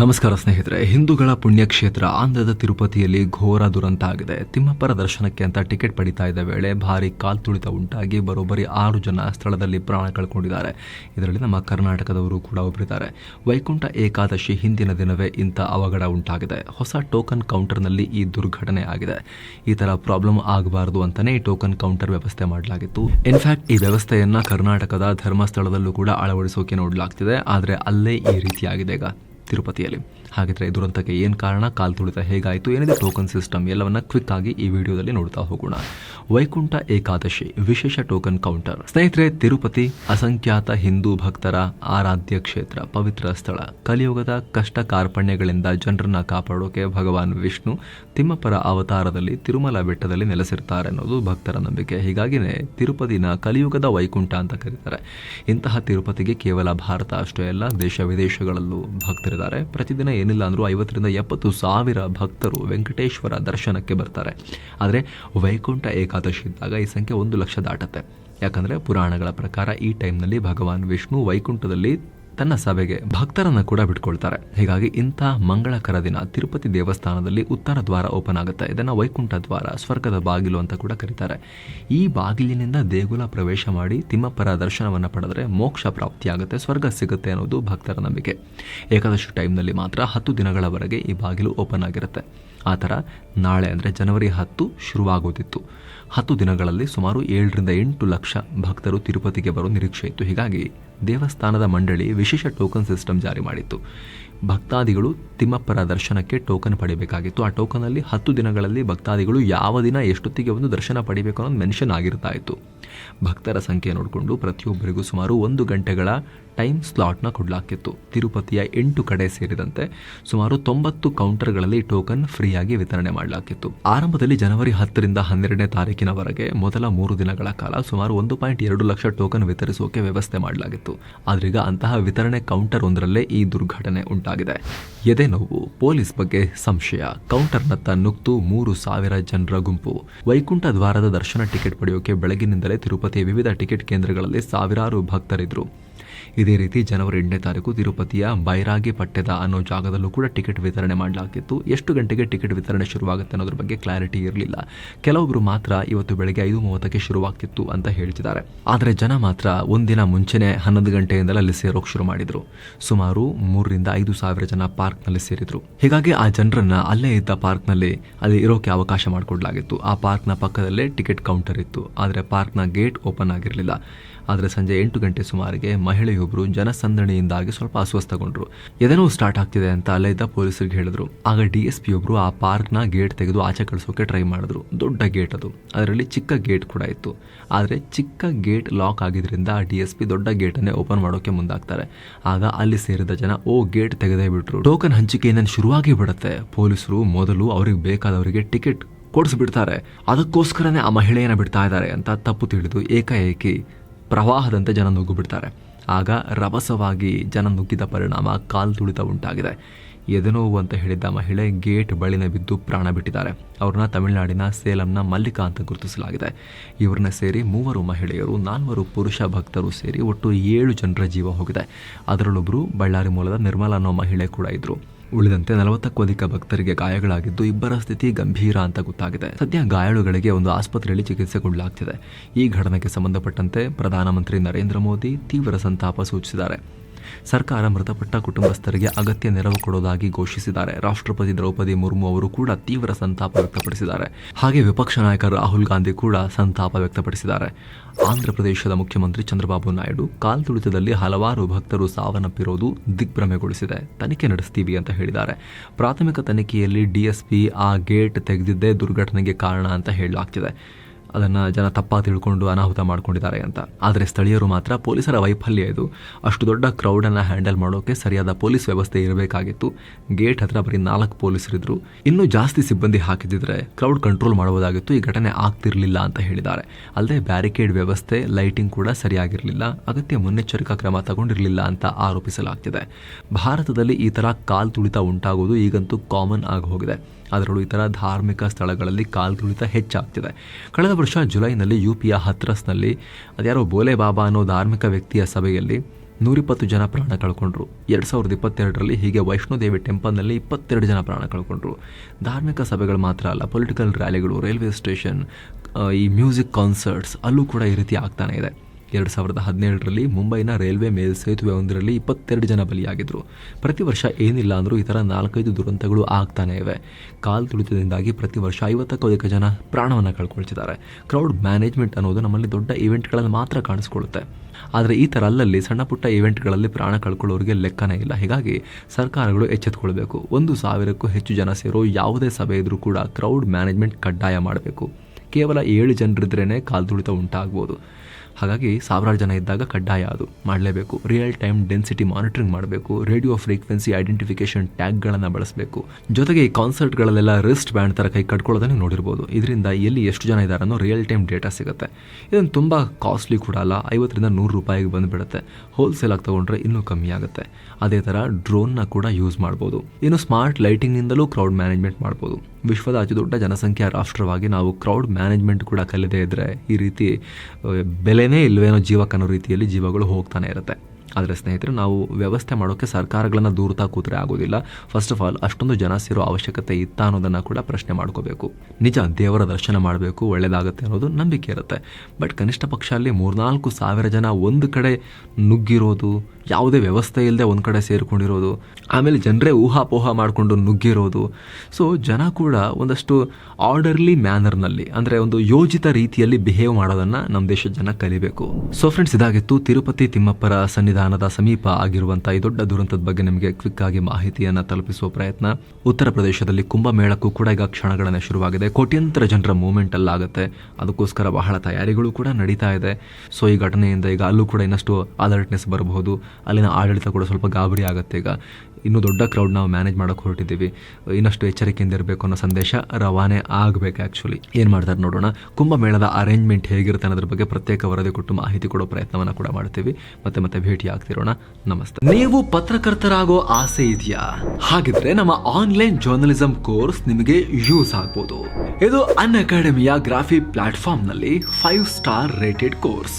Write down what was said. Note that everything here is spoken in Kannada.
ನಮಸ್ಕಾರ ಸ್ನೇಹಿತರೆ, ಹಿಂದೂಗಳ ಪುಣ್ಯಕ್ಷೇತ್ರ ಆಂಧ್ರದ ತಿರುಪತಿಯಲ್ಲಿ ಘೋರ ದುರಂತ ಆಗಿದೆ. ತಿಮ್ಮಪ್ಪರ ದರ್ಶನಕ್ಕೆ ಅಂತ ಟಿಕೆಟ್ ಪಡಿತಾ ಇದ್ದ ವೇಳೆ ಭಾರಿ ಕಾಲ್ತುಳಿತ ಉಂಟಾಗಿ ಬರೋಬ್ಬರಿ ಆರು ಜನ ಸ್ಥಳದಲ್ಲಿ ಪ್ರಾಣ ಕಳ್ಕೊಂಡಿದ್ದಾರೆ. ಇದರಲ್ಲಿ ನಮ್ಮ ಕರ್ನಾಟಕದವರು ಕೂಡ ಒಬ್ಬರಿದ್ದಾರೆ ವೈಕುಂಠ ಏಕಾದಶಿ ಹಿಂದಿನ ದಿನವೇ ಇಂಥ ಅವಘಡ ಉಂಟಾಗಿದೆ. ಹೊಸ ಟೋಕನ್ ಕೌಂಟರ್ನಲ್ಲಿ ಈ ದುರ್ಘಟನೆ ಆಗಿದೆ. ಈ ಥರ ಪ್ರಾಬ್ಲಮ್ ಆಗಬಾರದು ಅಂತಲೇ ಈ ಟೋಕನ್ ಕೌಂಟರ್ ವ್ಯವಸ್ಥೆ ಮಾಡಲಾಗಿತ್ತು. ಇನ್ಫ್ಯಾಕ್ಟ್ ಈ ವ್ಯವಸ್ಥೆಯನ್ನು ಕರ್ನಾಟಕದ ಧರ್ಮಸ್ಥಳದಲ್ಲೂ ಕೂಡ ಅಳವಡಿಸೋಕೆ ನೋಡಲಾಗ್ತಿದೆ. ಆದರೆ ಅಲ್ಲೇ ಈ ರೀತಿಯಾಗಿದೆ ಈಗ. ತಿರುಪತಿಯಲ್ಲಿ. ಹಾಗಿದ್ರೆ ದುರಂತಕ್ಕೆ ಏನು ಕಾರಣ? ಕಾಲ್ ತುಳಿತ ಹೇಗಾಯಿತು? ಏನಿದೆ ಟೋಕನ್ ಸಿಸ್ಟಮ್ ಎಲ್ಲವನ್ನ ಕ್ವಿಕ್ ಆಗಿ ಈ ವಿಡಿಯೋದಲ್ಲಿ ನೋಡ್ತಾ ಹೋಗೋಣ. ವೈಕುಂಠ ಏಕಾದಶಿ, ವಿಶೇಷ ಟೋಕನ್ ಕೌಂಟರ್ ಸ್ನೇಹಿತರೆ, ತಿರುಪತಿ ಅಸಂಖ್ಯಾತ ಹಿಂದೂ ಭಕ್ತರ ಆರಾಧ್ಯ ಕ್ಷೇತ್ರ, ಪವಿತ್ರ ಸ್ಥಳ. ಕಲಿಯುಗದ ಕಷ್ಟ ಕಾರ್ಪಣ್ಯಗಳಿಂದ ಜನರನ್ನ ಕಾಪಾಡೋಕೆ ಭಗವಾನ್ ವಿಷ್ಣು ತಿಮ್ಮಪ್ಪರ ಅವತಾರದಲ್ಲಿ ತಿರುಮಲ ಬೆಟ್ಟದಲ್ಲಿ ನೆಲೆಸಿರ್ತಾರೆ ಅನ್ನೋದು ಭಕ್ತರ ನಂಬಿಕೆ. ಹೀಗಾಗಿನೇ ತಿರುಪತಿನ ಕಲಿಯುಗದ ವೈಕುಂಠ ಅಂತ ಕರೀತಾರೆ. ಇಂತಹ ತಿರುಪತಿಗೆ ಕೇವಲ ಭಾರತ ಅಷ್ಟೇ ಅಲ್ಲ, ದೇಶ ವಿದೇಶಗಳಲ್ಲೂ ಭಕ್ತರಿದ್ದಾರೆ ಪ್ರತಿದಿನ ಏನಿಲ್ಲ ಅಂದರೂ ಐವತ್ತರಿಂದ ಎಪ್ಪತ್ತು ಸಾವಿರ ಭಕ್ತರು ವೆಂಕಟೇಶ್ವರ ದರ್ಶನಕ್ಕೆ ಬರ್ತಾರೆ. ಆದರೆ ವೈಕುಂಠ ಏಕಾದಶಿ ಇದ್ದಾಗ ಈ ಸಂಖ್ಯೆ ಒಂದು ಲಕ್ಷ ದಾಟತ್ತೆ. ಯಾಕಂದ್ರೆ ಪುರಾಣಗಳ ಪ್ರಕಾರ ಈ ಟೈಮ್ನಲ್ಲಿ ಭಗವಾನ್ ವಿಷ್ಣು ವೈಕುಂಠದಲ್ಲಿ ತನ್ನ ಸಭೆಗೆ ಭಕ್ತರನ್ನ ಕೂಡ ಬಿಟ್ಕೊಳ್ತಾರೆ. ಹೀಗಾಗಿ ಇಂಥ ಮಂಗಳಕರ ದಿನ ತಿರುಪತಿ ದೇವಸ್ಥಾನದಲ್ಲಿ ಉತ್ತರ ದ್ವಾರ ಓಪನ್ ಆಗುತ್ತೆ. ಇದನ್ನು ವೈಕುಂಠ ದ್ವಾರ, ಸ್ವರ್ಗದ ಬಾಗಿಲು ಅಂತ ಕೂಡ ಕರೀತಾರೆ. ಈ ಬಾಗಿಲಿನಿಂದ ದೇಗುಲ ಪ್ರವೇಶ ಮಾಡಿ ತಿಮ್ಮಪ್ಪರ ದರ್ಶನವನ್ನು ಪಡೆದರೆ ಮೋಕ್ಷ ಪ್ರಾಪ್ತಿಯಾಗುತ್ತೆ ಸ್ವರ್ಗ ಸಿಗುತ್ತೆ ಅನ್ನೋದು ಭಕ್ತರ ನಂಬಿಕೆ. ಏಕಾದಶಿ ಟೈಮ್ನಲ್ಲಿ ಮಾತ್ರ ಹತ್ತು ದಿನಗಳವರೆಗೆ ಈ ಬಾಗಿಲು ಓಪನ್ ಆಗಿರುತ್ತೆ. ಆ ಥರ ನಾಳೆ ಅಂದರೆ ಜನವರಿ ಹತ್ತು ಶುರುವಾಗೋದಿತ್ತು. ಹತ್ತು ದಿನಗಳಲ್ಲಿ ಸುಮಾರು ಏಳರಿಂದ ಎಂಟು ಲಕ್ಷ ಭಕ್ತರು ತಿರುಪತಿಗೆ ಬರೋ ನಿರೀಕ್ಷೆ ಇತ್ತು. ಹೀಗಾಗಿ ದೇವಸ್ಥಾನದ ಮಂಡಳಿ ವಿಶೇಷ ಟೋಕನ್ ಸಿಸ್ಟಮ್ ಜಾರಿ ಮಾಡಿತ್ತು. ಭಕ್ತಾದಿಗಳು ತಿಮ್ಮಪ್ಪರ ದರ್ಶನಕ್ಕೆ ಟೋಕನ್ ಪಡಿಬೇಕಾಗಿತ್ತು. ಆ ಟೋಕನಲ್ಲಿ ಹತ್ತು ದಿನಗಳಲ್ಲಿ ಭಕ್ತಾದಿಗಳು ಯಾವ ದಿನ ಎಷ್ಟೊತ್ತಿಗೆ ಒಂದು ದರ್ಶನ ಪಡಿಬೇಕು ಅನ್ನೋದು ಮೆನ್ಷನ್ ಆಗಿರ್ತಾ ಇತ್ತು. ಭಕ್ತರ ಸಂಖ್ಯೆ ನೋಡಿಕೊಂಡು ಪ್ರತಿಯೊಬ್ಬರಿಗೂ ಸುಮಾರು ಒಂದು ಗಂಟೆಗಳ ಟೈಮ್ ಸ್ಲಾಟ್ನ ಕೊಡಲಾಗಿತ್ತು ತಿರುಪತಿಯ ಎಂಟು ಕಡೆ ಸೇರಿದಂತೆ ಸುಮಾರು ತೊಂಬತ್ತು ಕೌಂಟರ್ಗಳಲ್ಲಿ ಟೋಕನ್ ಫ್ರೀಯಾಗಿ ವಿತರಣೆ ಮಾಡಲಾಗಿತ್ತು ಆರಂಭದಲ್ಲಿ ಜನವರಿ ಹತ್ತರಿಂದ ಹನ್ನೆರಡನೇ ತಾರೀಕಿನವರೆಗೆ ಮೊದಲ ಮೂರು ದಿನಗಳ ಕಾಲ ಸುಮಾರು ಒಂದು ಪಾಯಿಂಟ್ ಎರಡು ಲಕ್ಷ ಟೋಕನ್ ವಿತರಿಸೋಕೆ ವ್ಯವಸ್ಥೆ ಮಾಡಲಾಗಿತ್ತು. ಆದ್ರೀಗ ಅಂತಹ ವಿತರಣೆ ಕೌಂಟರ್ ಒಂದರಲ್ಲೇ ಈ ದುರ್ಘಟನೆ ಉಂಟಾಗಿದೆ. ಎದೆ ನೋವು, ಪೊಲೀಸ್ ಬಗ್ಗೆ ಸಂಶಯ ಕೌಂಟರ್ನತ್ತ ನುಗ್ತು ಮೂರು ಸಾವಿರ ಜನರ ಗುಂಪು. ವೈಕುಂಠ ದ್ವಾರದ ದರ್ಶನ ಟಿಕೆಟ್ ಪಡೆಯೋಕೆ ಬೆಳಗಿನಿಂದಲೇ ತಿರುಪತಿಯ ವಿವಿಧ ಟಿಕೆಟ್ ಕೇಂದ್ರಗಳಲ್ಲಿ ಸಾವಿರಾರು ಭಕ್ತರಿದ್ರು ಇದೇ ರೀತಿ ಜನವರಿ ಎಂಟನೇ ತಾರೀಕು ತಿರುಪತಿಯ ಬೈರಾಗಿ ಪಟ್ಟೆದ ಅನ್ನೋ ಜಾಗದಲ್ಲೂ ಕೂಡ ಟಿಕೆಟ್ ವಿತರಣೆ ಮಾಡಲಾಗಿತ್ತು ಎಷ್ಟು ಗಂಟೆಗೆ ಟಿಕೆಟ್ ವಿತರಣೆ ಶುರುವಾಗುತ್ತೆ ಅನ್ನೋದ್ರ ಬಗ್ಗೆ ಕ್ಲಾರಿಟಿ ಇರಲಿಲ್ಲ. ಕೆಲವೊಬ್ಬರು ಮಾತ್ರ ಇವತ್ತು ಬೆಳಗ್ಗೆ ಐದು ಮೂವತ್ತಕ್ಕೆ ಶುರುವಾಗ್ತಿತ್ತು ಅಂತ ಹೇಳ್ತಿದ್ದಾರೆ. ಆದರೆ ಜನ ಮಾತ್ರ ಒಂದಿನ ಮುಂಚೆನೆ ಹನ್ನೊಂದು ಗಂಟೆಯಿಂದಲೇ ಅಲ್ಲಿ ಸೇರೋಕೆ ಶುರು ಮಾಡಿದ್ರು. ಸುಮಾರು ಮೂರರಿಂದ ಐದು ಸಾವಿರ ಜನ ಪಾರ್ಕ್ನಲ್ಲಿ ಸೇರಿದ್ರು. ಹೀಗಾಗಿ ಆ ಜನರನ್ನ ಅಲ್ಲೇ ಇದ್ದ ಪಾರ್ಕ್ನಲ್ಲಿ ಅಲ್ಲಿ ಇರೋಕೆ ಅವಕಾಶ ಮಾಡಿಕೊಡ್ಲಾಗಿತ್ತು. ಆ ಪಾರ್ಕ್ನ ಪಕ್ಕದಲ್ಲೇ ಟಿಕೆಟ್ ಕೌಂಟರ್ ಇತ್ತು. ಆದರೆ ಪಾರ್ಕ್ನ ಗೇಟ್ ಓಪನ್ ಆಗಿರಲಿಲ್ಲ. ಆದರೆ ಸಂಜೆ ಎಂಟು ಗಂಟೆ ಸುಮಾರಿಗೆ ಮಹಿಳೆಯೊಬ್ಬರು ಜನಸಂದಣಿಯಿಂದಾಗಿ ಸ್ವಲ್ಪ ಅಸ್ವಸ್ಥಗೊಂಡ್ರು. ಎದೆನೋ ಸ್ಟಾರ್ಟ್ ಆಗ್ತಿದೆ ಅಂತ ಅಲ್ಲೇ ಇದ್ದ ಪೊಲೀಸರಿಗೆ ಹೇಳಿದ್ರು. ಆಗ ಡಿ ಎಸ್ ಪಿ ಒಬ್ರು ಆ ಪಾರ್ಕ್ನ ಗೇಟ್ ತೆಗೆದು ಆಚೆ ಕಳಿಸೋಕೆ ಟ್ರೈ ಮಾಡಿದ್ರು. ದೊಡ್ಡ ಗೇಟ್ ಅದು. ಅದರಲ್ಲಿ ಚಿಕ್ಕ ಗೇಟ್ ಕೂಡ ಇತ್ತು. ಆದರೆ ಚಿಕ್ಕ ಗೇಟ್ ಲಾಕ್ ಆಗಿದ್ರಿಂದ ಡಿ ಎಸ್ ಪಿ ದೊಡ್ಡ ಗೇಟನ್ನೇ ಓಪನ್ ಮಾಡೋಕೆ ಮುಂದಾಗ್ತಾರೆ. ಆಗ ಅಲ್ಲಿ ಸೇರಿದ ಜನ, ಓ, ಗೇಟ್ ತೆಗೆದೇ ಬಿಟ್ರು. ಟೋಕನ್ ಹಂಚಿಕೆ ಇನ್ನೇನು ಶುರುವಾಗಿ ಬಿಡುತ್ತೆ. ಪೊಲೀಸರು ಮೊದಲು ಅವ್ರಿಗೆ ಬೇಕಾದವರಿಗೆ ಟಿಕೆಟ್ ಕೊಡಿಸ್ಬಿಡ್ತಾರೆ. ಅದಕ್ಕೋಸ್ಕರನೇ ಆ ಮಹಿಳೆಯನ್ನ ಬಿಡ್ತಾ ಇದ್ದಾರೆ ಅಂತ ತಪ್ಪು ತಿಳಿದು ಏಕಾಏಕಿ ಪ್ರವಾಹದಂತೆ ಜನ ನುಗ್ಗಿಬಿಡ್ತಾರೆ. ಆಗ ರಭಸವಾಗಿ ಜನ ನುಗ್ಗಿದ ಪರಿಣಾಮ ಕಾಲು ತುಳಿತ ಉಂಟಾಗಿದೆ. ಎದೆನೋವು ಅಂತ ಹೇಳಿದ್ದ ಮಹಿಳೆ ಗೇಟ್ ಬಳಿನ ಬಿದ್ದು ಪ್ರಾಣ ಬಿಟ್ಟಿದ್ದಾರೆ. ಅವ್ರನ್ನ ತಮಿಳುನಾಡಿನ ಸೇಲಂನ ಮಲ್ಲಿಕಾ ಅಂತ ಗುರುತಿಸಲಾಗಿದೆ. ಇವ್ರನ್ನ ಸೇರಿ ಮೂವರು ಮಹಿಳೆಯರು, ನಾಲ್ವರು ಪುರುಷ ಭಕ್ತರು ಸೇರಿ ಒಟ್ಟು ಏಳು ಜನರ ಜೀವ ಹೋಗಿದೆ. ಅದರಲ್ಲೊಬ್ಬರು ಬಳ್ಳಾರಿ ಮೂಲದ ನಿರ್ಮಲ ಅನ್ನೋ ಮಹಿಳೆ ಕೂಡ ಇದ್ರು. ಉಳಿದಂತೆ ನಲವತ್ತಕ್ಕೂ ಅಧಿಕ ಭಕ್ತರಿಗೆ ಗಾಯಗಳಾಗಿದ್ದು ಇಬ್ಬರ ಸ್ಥಿತಿ ಗಂಭೀರ ಅಂತ ಗೊತ್ತಾಗಿದೆ. ಸದ್ಯ ಗಾಯಾಳುಗಳಿಗೆ ಒಂದು ಆಸ್ಪತ್ರೆಯಲ್ಲಿ ಚಿಕಿತ್ಸೆ ಕೊಡಲಾಗ್ತಿದೆ. ಈ ಘಟನೆಗೆ ಸಂಬಂಧಪಟ್ಟಂತೆ ಪ್ರಧಾನಮಂತ್ರಿ ನರೇಂದ್ರ ಮೋದಿ ತೀವ್ರ ಸಂತಾಪ ಸೂಚಿಸಿದ್ದಾರೆ. ಸರ್ಕಾರ ಮೃತಪಟ್ಟ ಕುಟುಂಬಸ್ಥರಿಗೆ ಅಗತ್ಯ ನೆರವು ಕೊಡೋದಾಗಿ ಘೋಷಿಸಿದ್ದಾರೆ. ರಾಷ್ಟ್ರಪತಿ ದ್ರೌಪದಿ ಮುರ್ಮು ಅವರು ಕೂಡ ತೀವ್ರ ಸಂತಾಪ ವ್ಯಕ್ತಪಡಿಸಿದ್ದಾರೆ. ಹಾಗೆ ವಿಪಕ್ಷ ನಾಯಕ ರಾಹುಲ್ ಗಾಂಧಿ ಕೂಡ ಸಂತಾಪ ವ್ಯಕ್ತಪಡಿಸಿದ್ದಾರೆ. ಆಂಧ್ರಪ್ರದೇಶದ ಮುಖ್ಯಮಂತ್ರಿ ಚಂದ್ರಬಾಬು ನಾಯ್ಡು ಕಾಲ್ತುಳಿತದಲ್ಲಿ ಹಲವಾರು ಭಕ್ತರು ಸಾವನ್ನಪ್ಪಿರೋದು ದಿಗ್ಭ್ರಮೆಗೊಳಿಸಿದೆ. ತನಿಖೆ ನಡೆಸ್ತೀವಿ ಅಂತ ಹೇಳಿದ್ದಾರೆ. ಪ್ರಾಥಮಿಕ ತನಿಖೆಯಲ್ಲಿ ಡಿಎಸ್ಪಿ ಆ ಗೇಟ್ ತೆಗೆದಿದ್ದೇ ದುರ್ಘಟನೆಗೆ ಕಾರಣ ಅಂತ ಹೇಳಲಾಗ್ತಿದೆ. ಅದನ್ನು ಜನ ತಪ್ಪಾಗಿ ತಿಳ್ಕೊಂಡು ಅನಾಹುತ ಮಾಡ್ಕೊಂಡಿದ್ದಾರೆ ಅಂತ. ಆದರೆ ಸ್ಥಳೀಯರು ಮಾತ್ರ ಪೊಲೀಸರ ವೈಫಲ್ಯ ಇದು. ಅಷ್ಟು ದೊಡ್ಡ ಕ್ರೌಡನ್ನು ಹ್ಯಾಂಡಲ್ ಮಾಡೋಕ್ಕೆ ಸರಿಯಾದ ಪೊಲೀಸ್ ವ್ಯವಸ್ಥೆ ಇರಬೇಕಾಗಿತ್ತು. ಗೇಟ್ ಹತ್ರ ಬರೀ ನಾಲ್ಕು ಪೊಲೀಸರಿದ್ದರು ಇನ್ನೂ ಜಾಸ್ತಿ ಸಿಬ್ಬಂದಿ ಹಾಕಿದ್ದಿದ್ರೆ ಕ್ರೌಡ್ ಕಂಟ್ರೋಲ್ ಮಾಡಬಹುದಾಗಿತ್ತು ಈ ಘಟನೆ ಆಗ್ತಿರಲಿಲ್ಲ ಅಂತ ಹೇಳಿದ್ದಾರೆ. ಅಲ್ಲದೆ ಬ್ಯಾರಿಕೇಡ್ ವ್ಯವಸ್ಥೆ ಲೈಟಿಂಗ್ ಕೂಡ ಸರಿಯಾಗಿರಲಿಲ್ಲ. ಅಗತ್ಯ ಮುನ್ನೆಚ್ಚರಿಕಾ ಕ್ರಮ ತಗೊಂಡಿರಲಿಲ್ಲ ಅಂತ ಆರೋಪಿಸಲಾಗ್ತಿದೆ. ಭಾರತದಲ್ಲಿ ಈ ಥರ ಕಾಲ್ ತುಳಿತ ಉಂಟಾಗುವುದು ಈಗಂತೂ ಕಾಮನ್ ಆಗಿ ಹೋಗಿದೆ. ಅದರಲ್ಲೂ ಇತರ ಧಾರ್ಮಿಕ ಸ್ಥಳಗಳಲ್ಲಿ ಕಾಲ್ ತುಳಿತ ಹೆಚ್ಚಾಗ್ತಿದೆ. ಕಳೆದ ವರ್ಷ ಜುಲೈನಲ್ಲಿ ಯು ಪಿಯ ಹತ್ರಸ್ನಲ್ಲಿ ಅದ್ಯಾರೋ ಬೋಲೆ ಬಾಬಾ ಅನ್ನೋ ಧಾರ್ಮಿಕ ವ್ಯಕ್ತಿಯ ಸಭೆಯಲ್ಲಿ ನೂರಿಪ್ಪತ್ತು ಜನ ಪ್ರಾಣ ಕಳ್ಕೊಂಡ್ರು. ಎರಡು ಸಾವಿರದ ಇಪ್ಪತ್ತೆರಡರಲ್ಲಿ ಹೀಗೆ ವೈಷ್ಣೋದೇವಿ ಟೆಂಪಲ್ನಲ್ಲಿ ಇಪ್ಪತ್ತೆರಡು ಜನ ಪ್ರಾಣ ಕಳ್ಕೊಂಡ್ರು. ಧಾರ್ಮಿಕ ಸಭೆಗಳು ಮಾತ್ರ ಅಲ್ಲ, ಪೊಲಿಟಿಕಲ್ ರ್ಯಾಲಿಗಳು, ರೈಲ್ವೆ ಸ್ಟೇಷನ್ ಈ ಮ್ಯೂಸಿಕ್ ಕಾನ್ಸರ್ಟ್ಸ್ ಅಲ್ಲೂ ಕೂಡ ಈ ರೀತಿ ಆಗ್ತಾನೆ ಇದೆ. ಎರಡು ಸಾವಿರದ ಹದಿನೇಳರಲ್ಲಿ ಮುಂಬೈನ ರೈಲ್ವೆ ಮೇಲ್ಸೇತುವೆ ಒಂದರಲ್ಲಿ ಇಪ್ಪತ್ತೆರಡು ಜನ ಬಲಿಯಾಗಿದ್ದರು ಪ್ರತಿ ವರ್ಷ ಏನಿಲ್ಲ ಅಂದರೂ ಈ ಥರ ನಾಲ್ಕೈದು ದುರಂತಗಳು ಆಗ್ತಾನೇ ಇವೆ. ಕಾಲು ತುಳಿತದಿಂದಾಗಿ ಪ್ರತಿ ವರ್ಷ ಐವತ್ತಕ್ಕೂ ಅಧಿಕ ಜನ ಪ್ರಾಣವನ್ನು ಕಳ್ಕೊಳ್ತಿದ್ದಾರೆ. ಕ್ರೌಡ್ ಮ್ಯಾನೇಜ್ಮೆಂಟ್ ಅನ್ನೋದು ನಮ್ಮಲ್ಲಿ ದೊಡ್ಡ ಈವೆಂಟ್ಗಳಲ್ಲಿ ಮಾತ್ರ ಕಾಣಿಸ್ಕೊಳ್ಳುತ್ತೆ. ಆದರೆ ಈ ಥರ ಅಲ್ಲಲ್ಲಿ ಸಣ್ಣ ಪುಟ್ಟ ಇವೆಂಟ್ಗಳಲ್ಲಿ ಪ್ರಾಣ ಕಳ್ಕೊಳ್ಳೋರಿಗೆ ಲೆಕ್ಕನೇ ಇಲ್ಲ. ಹೀಗಾಗಿ ಸರ್ಕಾರಗಳು ಎಚ್ಚೆತ್ತುಕೊಳ್ಬೇಕು ಒಂದು ಸಾವಿರಕ್ಕೂ ಹೆಚ್ಚು ಜನ ಸೇರೋ ಯಾವುದೇ ಸಭೆ ಇದ್ರೂ ಕೂಡ ಕ್ರೌಡ್ ಮ್ಯಾನೇಜ್ಮೆಂಟ್ ಕಡ್ಡಾಯ ಮಾಡಬೇಕು. ಕೇವಲ ಏಳು ಜನರಿದ್ರೇ ಕಾಲ್ತುಳಿತ ಉಂಟಾಗ್ಬೋದು. ಹಾಗಾಗಿ ಸಾವಿರಾರು ಜನ ಇದ್ದಾಗ ಕಡ್ಡಾಯ ಅದು. ಮಾಡಲೇಬೇಕು. ರಿಯಲ್ ಟೈಮ್ ಡೆನ್ಸಿಟಿ ಮಾನಿಟರಿಂಗ್ ಮಾಡಬೇಕು. ರೇಡಿಯೋ ಫ್ರೀಕ್ವೆನ್ಸಿ ಐಡೆಂಟಿಫಿಕೇಶನ್ ಟ್ಯಾಗ್ಗಳನ್ನು ಬಳಸಬೇಕು. ಜೊತೆಗೆ ಈ ಕಾನ್ಸರ್ಟ್ಗಳಲ್ಲೆಲ್ಲ ರಿಸ್ಟ್ ಬ್ಯಾಂಡ್ ಥರ ಕೈ ಕಟ್ಕೊಳ್ಳೋದನ್ನು ನೋಡಿರ್ಬೋದು. ಇದರಿಂದ ಎಲ್ಲಿ ಎಷ್ಟು ಜನ ಇದ್ದಾರೆ ಅನ್ನೋ ರಿಯಲ್ ಟೈಮ್ ಡೇಟಾ ಸಿಗುತ್ತೆ. ಇದನ್ನು ತುಂಬ ಕಾಸ್ಟ್ಲಿ ಕೂಡ ಅಲ್ಲ. ಐವತ್ತರಿಂದ ನೂರು ರೂಪಾಯಿಗೆ ಬಂದುಬಿಡುತ್ತೆ. ಹೋಲ್ಸೇಲಾಗಿ ತೊಗೊಂಡ್ರೆ ಇನ್ನೂ ಕಮ್ಮಿ ಆಗುತ್ತೆ. ಅದೇ ಥರ ಡ್ರೋನ್ನ ಕೂಡ ಯೂಸ್ ಮಾಡ್ಬೋದು. ಇನ್ನು ಸ್ಮಾರ್ಟ್ ಲೈಟಿಂಗ್ನಿಂದಲೂ ಕ್ರೌಡ್ ಮ್ಯಾನೇಜ್ಮೆಂಟ್ ಮಾಡ್ಬೋದು. ವಿಶ್ವದ ಅತಿ ದೊಡ್ಡ ಜನಸಂಖ್ಯಾ ರಾಷ್ಟ್ರವಾಗಿ ನಾವು ಕ್ರೌಡ್ ಮ್ಯಾನೇಜ್ಮೆಂಟ್ ಕೂಡ ಕಲಿದೇ ಇದ್ದರೆ ಈ ರೀತಿ ಆ, ಬೆಲೆನೇ ಇಲ್ವೇನೋ ಜೀವಕ್ಕೆ ರೀತಿಯಲ್ಲಿ ಜೀವಗಳು ಹೋಗ್ತಾನೆ ಇರುತ್ತೆ. ಆದರೆ ಸ್ನೇಹಿತರೆ, ನಾವು ವ್ಯವಸ್ಥೆ ಮಾಡೋಕ್ಕೆ ಸರ್ಕಾರಗಳನ್ನು ದೂರ್ತಾ ಕೂತ್ರೆ ಆಗೋದಿಲ್ಲ. ಫಸ್ಟ್ ಆಫ್ ಆಲ್ ಅಷ್ಟೊಂದು ಜನ ಸೇರೋ ಅವಶ್ಯಕತೆ ಇತ್ತ ಅನ್ನೋದನ್ನು ಕೂಡ ಪ್ರಶ್ನೆ ಮಾಡ್ಕೋಬೇಕು. ನಿಜ, ದೇವರ ದರ್ಶನ ಮಾಡಬೇಕು ಒಳ್ಳೆಯದಾಗುತ್ತೆ ಅನ್ನೋದು ನಂಬಿಕೆ ಇರುತ್ತೆ. ಬಟ್ ಕನಿಷ್ಠ ಪಕ್ಷ ಅಲ್ಲಿ ಮೂರ್ನಾಲ್ಕು ಸಾವಿರ ಜನ ಒಂದು ಕಡೆ ನುಗ್ಗಿರೋದು ಯಾವುದೇ ವ್ಯವಸ್ಥೆ ಇಲ್ಲದೆ ಒಂದು ಕಡೆ ಸೇರಿಕೊಂಡಿರೋದು, ಆಮೇಲೆ ಜನರೇ ಊಹಾಪೋಹ ಮಾಡಿಕೊಂಡು ನುಗ್ಗಿರೋದು. ಸೊ ಜನ ಕೂಡ ಒಂದಷ್ಟು ಆರ್ಡರ್ಲಿ ಮ್ಯಾನರ್ನಲ್ಲಿ, ಅಂದರೆ ಒಂದು ಯೋಜಿತ ರೀತಿಯಲ್ಲಿ ಬಿಹೇವ್ ಮಾಡೋದನ್ನು ನಮ್ಮ ದೇಶದ ಜನ ಕಲಿಬೇಕು. ಸೊ ಫ್ರೆಂಡ್ಸ್ ಇದಾಗಿತ್ತು ತಿರುಪತಿ ತಿಮ್ಮಪ್ಪರ ಸನ್ನಿಧಾನದ ಸಮೀಪ ಆಗಿರುವಂಥ ಈ ದೊಡ್ಡ ದುರಂತದ ಬಗ್ಗೆ ನಿಮಗೆ ಕ್ವಿಕ್ ಆಗಿ ಮಾಹಿತಿಯನ್ನು ತಲುಪಿಸುವ ಪ್ರಯತ್ನ. ಉತ್ತರ ಪ್ರದೇಶದಲ್ಲಿ ಕುಂಭಮೇಳಕ್ಕೂ ಕೂಡ ಈಗ ಕ್ಷಣಗಳನ್ನು ಶುರುವಾಗಿದೆ. ಕೋಟ್ಯಂತರ ಜನರ ಮೂವ್ಮೆಂಟ್ ಅಲ್ಲಾಗುತ್ತೆ ಅದಕ್ಕೋಸ್ಕರ ಬಹಳ ತಯಾರಿಗಳು ಕೂಡ ನಡೀತಾ ಇದೆ. ಸೊ ಈ ಘಟನೆಯಿಂದ ಈಗ ಅಲ್ಲೂ ಕೂಡ ಇನ್ನಷ್ಟು ಅಲರ್ಟ್ನೆಸ್ ಬರಬಹುದು. ಅಲ್ಲಿನ ಆಡಳಿತ ಕೂಡ ಸ್ವಲ್ಪ ಗಾಬರಿ ಆಗುತ್ತೆ. ಈಗ ಇನ್ನೂ ದೊಡ್ಡ ಕ್ರೌಡ್ ನಾವು ಮ್ಯಾನೇಜ್ ಮಾಡೋಕೆ ಹೊರಟಿದ್ದೀವಿ. ಇನ್ನಷ್ಟು ಎಚ್ಚರಿಕೆಯಿಂದ ಇರಬೇಕು ಅನ್ನೋ ಸಂದೇಶ ರವಾನೆ ಆಗಬೇಕು ಆ್ಯಕ್ಚುಲಿ ಏನು ಮಾಡ್ತಾರೆ ನೋಡೋಣ. ಕುಂಭಮೇಳದ ಅರೇಂಜ್ಮೆಂಟ್ ಹೇಗಿರುತ್ತೆ ಅನ್ನೋದ್ರ ಬಗ್ಗೆ ಪ್ರತ್ಯೇಕ ವರದಿ ಕೊಟ್ಟು ಮಾಹಿತಿ ಕೊಡೋ ಪ್ರಯತ್ನವನ್ನು ಕೂಡ ಮಾಡ್ತೀವಿ. ಮತ್ತೆ ಮತ್ತೆ ಭೇಟಿ ಆಗ್ತಿರೋಣ. ನಮಸ್ತೆ. ನೀವು ಪತ್ರಕರ್ತರಾಗೋ ಆಸೆ ಇದೆಯಾ? ಹಾಗಿದ್ರೆ ನಮ್ಮ ಆನ್ಲೈನ್ ಜರ್ನಲಿಸಂ ಕೋರ್ಸ್ ನಿಮಗೆ ಯೂಸ್ ಆಗ್ಬೋದು. ಇದು ಅನ್ ಅಕಾಡೆಮಿಯ ಗ್ರಾಫಿ ಪ್ಲಾಟ್ಫಾರ್ಮ್ನಲ್ಲಿ ಫೈವ್ ಸ್ಟಾರ್ ರೇಟೆಡ್ ಕೋರ್ಸ್